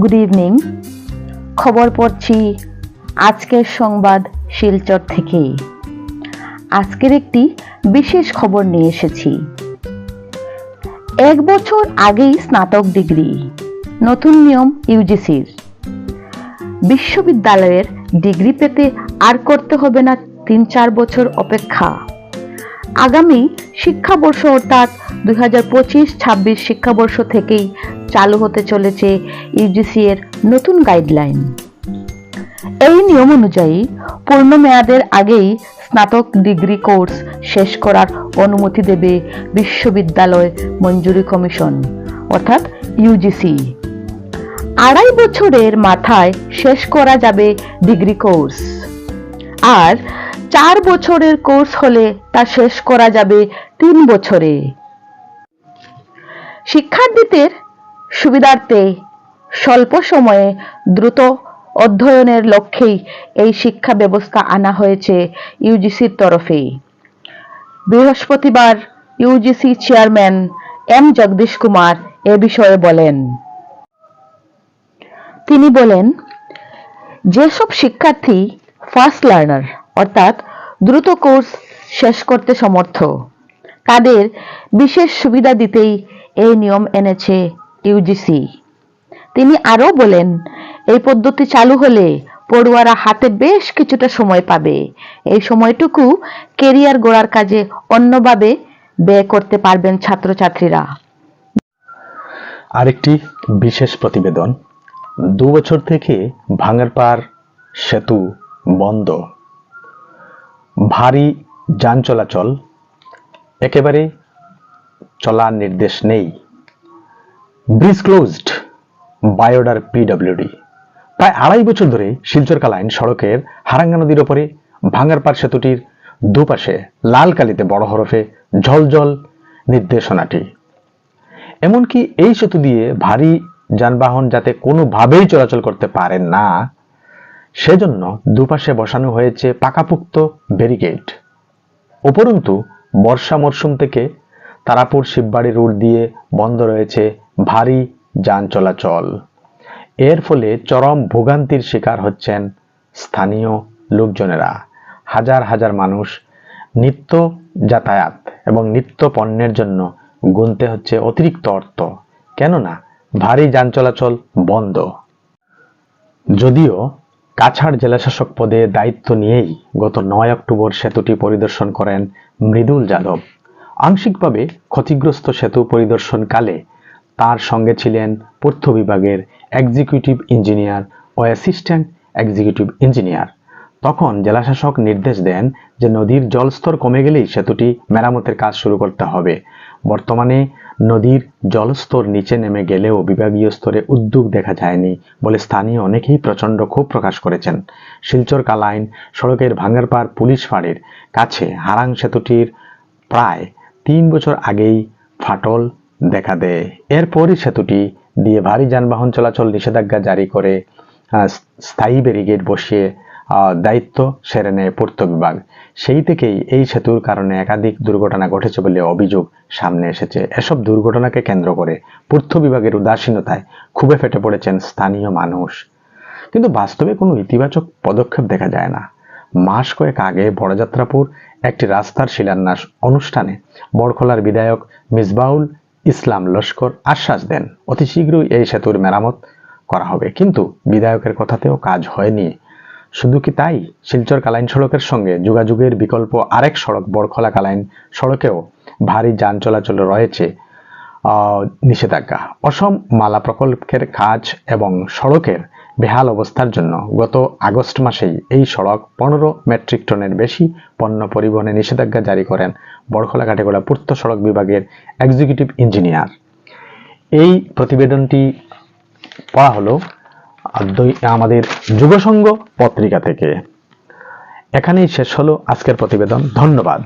Good evening খবর পড়ছি আজকের সংবাদ শিলচর থেকে আজকের একটি বিশেষ খবর নিয়ে এসেছি। এক বছর আগেই স্নাতক ডিগ্রি, নতুন নিয়ম ইউজিসির বিশ্ববিদ্যালয়ের ডিগ্রি পেতে আর করতে হবে না তিন চার বছর অপেক্ষা। আগামী শিক্ষাবর্ষ অর্থাৎ দুই হাজার পঁচিশ, ছাব্বিশ শিক্ষাবর্ষ থেকেই চালু হতে চলেছে ইউজিসি এর নতুন গাইডলাইন এই নিয়ম অনুযায়ী পূর্ণ মেয়াদের আগেই স্নাতক ডিগ্রি কোর্স শেষ করার অনুমতি দেবে বিশ্ববিদ্যালয় মঞ্জুরি কমিশন, অর্থাৎ ইউজিসি আড়াই বছরের মাথায় শেষ করা যাবে ডিগ্রি কোর্স। আর চার বছরের কোর্স হলে তা শেষ করা যাবে তিন বছরে। শিক্ষার্থীদের সুবিধার্থে স্বল্প সময়ে দ্রুত অধ্যয়নের লক্ষ্যেই এই শিক্ষা ব্যবস্থা আনা হয়েছে ইউজিসির তরফে বৃহস্পতিবার UGC chairman M Jagadish Kumar এ বিষয়ে বলেন। তিনি বলেন, যেসব শিক্ষার্থী ফার্স্ট লার্নার অর্থাৎ দ্রুত কোর্স শেষ করতে সমর্থ। তাদের বিশেষ সুবিধা দিতেই এই নিয়ম এনেছে ইউজিসি তিনি আরও বলেন, এই পদ্ধতি চালু হলে পড়ুয়ারা হাতে বেশ কিছুটা সময় পাবে। এই সময়টুকু কেরিয়ার গড়ার কাজে অন্যভাবে ব্যয় করতে পারবেন ছাত্রছাত্রীরা। আরেকটি বিশেষ প্রতিবেদন। দু বছর থেকে ভাঙারপাড় সেতু বন্ধ। ভারী যান চলাচল একেবারে চলার নির্দেশ নেই। ব্রিজ ক্লোজড বায়োডার পিডব্লিউডি প্রায় আড়াই বছর ধরে শিলচর কালাইন সড়কের হারাঙ্গা নদীর ওপরে ভাঙারপাড় সেতুটির দুপাশে লাল কালিতে বড় হরফে ঝলঝল নির্দেশনাটি। এমনকি এই সেতু দিয়ে ভারী যানবাহন যাতে কোনোভাবেই চলাচল করতে পারেন না সেজন্য দুপাশে বসানো হয়েছে পাকাপুক্ত ব্যারিকেড। উপরন্তু, বর্ষা মরশুম থেকে তারাপুর শিববাড়ি রুট দিয়ে বন্ধ রয়েছে ভারী যান চলাচল। এর ফলে চরম ভোগান্তির শিকার হচ্ছেন স্থানীয় লোকজনেরা। হাজার হাজার মানুষ নিত্য যাতায়াত এবং নিত্য পণ্যের জন্য গুনতে হচ্ছে অতিরিক্ত অর্থ, কেননা ভারী যান চলাচল বন্ধ। যদিও কাছাড় জেলাশাসক পদে দায়িত্ব নিয়েই গত নয় অক্টোবর সেতুটি পরিদর্শন করেন মৃদুল যাদব। আংশিকভাবে ক্ষতিগ্রস্ত সেতু পরিদর্শনকালে তার সঙ্গে ছিলেন পূর্ত বিভাগের এক্সিকিউটিভ ইঞ্জিনিয়ার ও অ্যাসিস্ট্যান্ট এক্সিকিউটিভ ইঞ্জিনিয়ার তখন জেলাশাসক নির্দেশ দেন যে নদীর জলস্তর কমে গেলেই সেতুটি মেরামতের কাজ শুরু করতে হবে। বর্তমানে নদীর জলস্তর নিচে নেমে গেলেও বিভাগীয় স্তরে উদ্যোগ দেখা যায়নি বলে স্থানীয় অনেকেই প্রচণ্ড ক্ষোভ প্রকাশ করেছেন। শিলচর কালাইন সড়কের ভাঙ্গারপাড় পুলিশ ফাঁড়ির কাছে হারাং সেতুটির প্রায় তিন বছর আগেই ফাটল দেখা দেয়। এরপরই সেতুটি দিয়ে ভারী যানবাহন চলাচল নিষেধাজ্ঞা জারি করে স্থায়ী ব্যারিকেড বসিয়ে দায়িত্ব সেরে নেয় পূর্ত বিভাগ। সেই থেকেই এই সেতুর কারণে একাধিক দুর্ঘটনা ঘটেছে বলে অভিযোগ সামনে এসেছে। এসব দুর্ঘটনাকে কেন্দ্র করে পূর্ত বিভাগের উদাসীনতায় খুবই ফেটে পড়েছেন স্থানীয় মানুষ। কিন্তু বাস্তবে কোনো ইতিবাচক পদক্ষেপ দেখা যায় না। মাস কয়েক আগে বড়যাত্রাপুর একটি রাস্তার শিলান্যাস অনুষ্ঠানে বড়খলার বিধায়ক মিসবাউল ইসলাম লস্কর আশ্বাস দেন, অতি শীঘ্রই এই সেতুর মেরামত করা হবে। কিন্তু বিধায়কের কথাতেও কাজ হয়নি। শুধু কি তাই? শিলচর কালাইন সড়কের সঙ্গে যোগাযোগের বিকল্প আরেক সড়ক বড়খলা কালাইন সড়কেও ভারী যান চলাচল রয়েছে নিষেধাজ্ঞা। অসম মালা প্রকল্পের কাজ এবং সড়কের বেহাল অবস্থার জন্য গত আগস্ট মাসেই এই সড়ক পনেরো মেট্রিক টনের বেশি পণ্য পরিবহনে নিষেধাজ্ঞা জারি করেন বড়খলা কাটেগোড়া পূর্ত সড়ক বিভাগের এক্সিকিউটিভ ইঞ্জিনিয়ার এই প্রতিবেদনটি পড়া হলো আমাদের যুবসংঘ পত্রিকা থেকে। এখানেই শেষ হলো আজকের প্রতিবেদন। ধন্যবাদ।